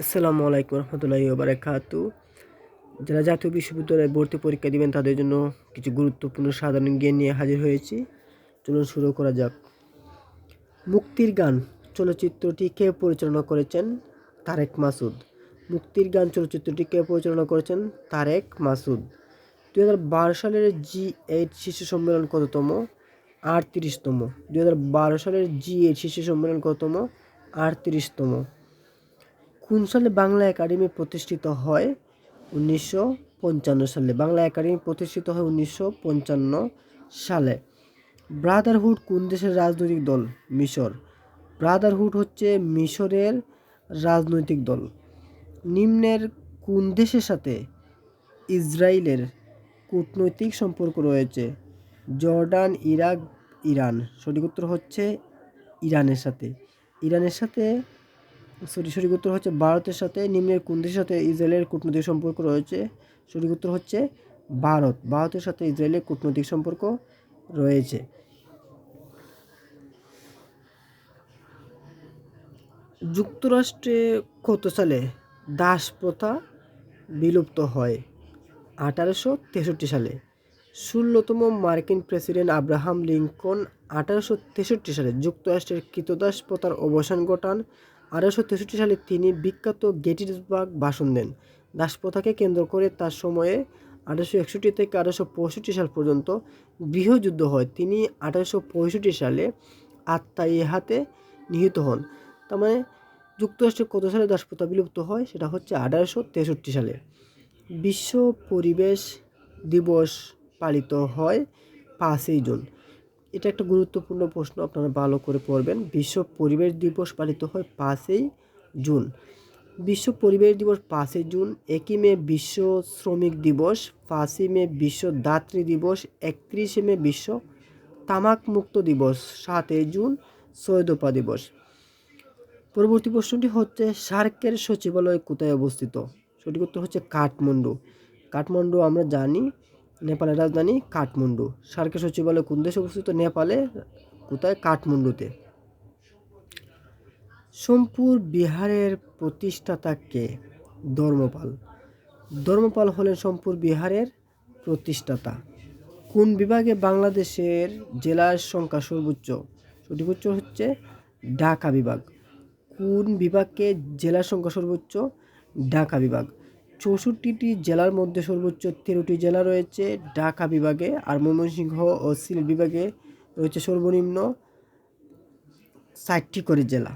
আসসালামু আলাইকুম রহমতুল্লাহি বারাকাতু। যারা জাতীয় বিশ্ববিদ্যালয়ে ভর্তি পরীক্ষা দিবেন, তাদের জন্য কিছু গুরুত্বপূর্ণ সাধারণ জ্ঞান নিয়ে হাজির হয়েছি। চলুন শুরু করা যাক। মুক্তির গান চলচ্চিত্রটি কে পরিচালনা করেছেন? তারেক মাসুদ। মুক্তির গান চলচ্চিত্রটি কে পরিচালনা করেছেন? তারেক মাসুদ। দু হাজার বারো সালের জি এইট শিশু সম্মেলন কততম? আটত্রিশতম। দু হাজার বারো সালের জি এইট শিশু সম্মেলন কততম? আটত্রিশতম। কোন সালে বাংলা একাডেমি প্রতিষ্ঠিত হয়? উনিশশো পঞ্চান্ন সালে। বাংলা একাডেমি প্রতিষ্ঠিত হয় উনিশশো পঞ্চান্ন সালে। ব্রাদারহুড কোন দেশের রাজনৈতিক দল? মিশর। ব্রাদারহুড হচ্ছে মিশরের রাজনৈতিক দল। নিম্নের কোন দেশের সাথে ইসরায়েলের কূটনৈতিক সম্পর্ক রয়েছে? Jordan, Iraq, Iran. সঠিক উত্তর হচ্ছে ইরানের সাথে। ইরানের সাথে সরি, সঠিক উত্তর হচ্ছে ভারতের সাথে, নিম্নের কোন দেশের সাথে ইসরায়েলের কূটনৈতিক সম্পর্ক রয়েছে। সঠিক উত্তর হচ্ছে ভারত। ভারতের সাথে ইসরায়েলের কূটনৈতিক সম্পর্ক রয়েছে। যুক্তরাষ্ট্রে কত সালে দাস প্রথা বিলুপ্ত হয়? আঠারোশো তেষট্টি সালে। ষোলোতম মার্কিন প্রেসিডেন্ট আব্রাহাম লিঙ্কন আঠারোশো তেষট্টি সালে যুক্তরাষ্ট্রের কৃতদাস প্রথার অবসান ঘটান। আঠারোশো তেষট্টি সালে তিনি বিখ্যাত গেটিসবার্গ ভাষণ দেন। দাসপ্রথাকে কেন্দ্র করে তার সময়ে আঠারোশো একষট্টি থেকে আঠারোশো পঁয়ষট্টি সাল পর্যন্ত গৃহযুদ্ধ হয়। তিনি আঠারোশো পঁয়ষট্টি সালে আত্মাই হাতে নিহিত হন। তার মানে যুক্তরাষ্ট্রে কত সালে দাসপ্রথা বিলুপ্ত হয় সেটা হচ্ছে আঠারোশো তেষট্টি সালে। বিশ্ব পরিবেশ দিবস পালিত হয় পাঁচই জুন। এটা একটা গুরুত্বপূর্ণ প্রশ্ন আপনারা ভালো করে পড়বেন। বিশ্ব পরিবেশ দিবস পালিত হয় পাঁচই জুন। বিশ্ব পরিবেশ দিবস পাঁচই জুন, একই মে বিশ্ব শ্রমিক দিবস, পাঁচই মে বিশ্ব দাত্রী দিবস, একত্রিশে মে বিশ্ব তামাক মুক্ত দিবস, সাতই জুন সৈয়দপা দিবস। পরবর্তী প্রশ্নটি হচ্ছে, সার্কের সচিবালয় কোথায় অবস্থিত? সঠিক উত্তর হচ্ছে কাঠমান্ডু। কাঠমান্ডু আমরা জানি নেপালের রাজধানী কাঠমান্ডু। সার্কের সচিবালয় কোন দেশে অবস্থিত? নেপালে, কোথায়? কাঠমান্ডুতে। সোমপুর বিহারের প্রতিষ্ঠাতা কে? ধর্মপাল। ধর্মপাল হলেন সোমপুর বিহারের প্রতিষ্ঠাতা। কোন বিভাগে বাংলাদেশের জেলার সংখ্যা সর্বোচ্চ? সঠিক উত্তর হচ্ছে ঢাকা বিভাগ। কোন বিভাগকে জেলার সংখ্যা সর্বোচ্চ? ঢাকা বিভাগ। চৌষট্টিটি জেলার মধ্যে সর্বোচ্চ তেরোটি জেলা রয়েছে। ঢাকা বিভাগে আর ময়মনসিংহ ও সিলেট বিভাগে রয়েছে সর্বনিম্ন ষাটটি করে জেলা।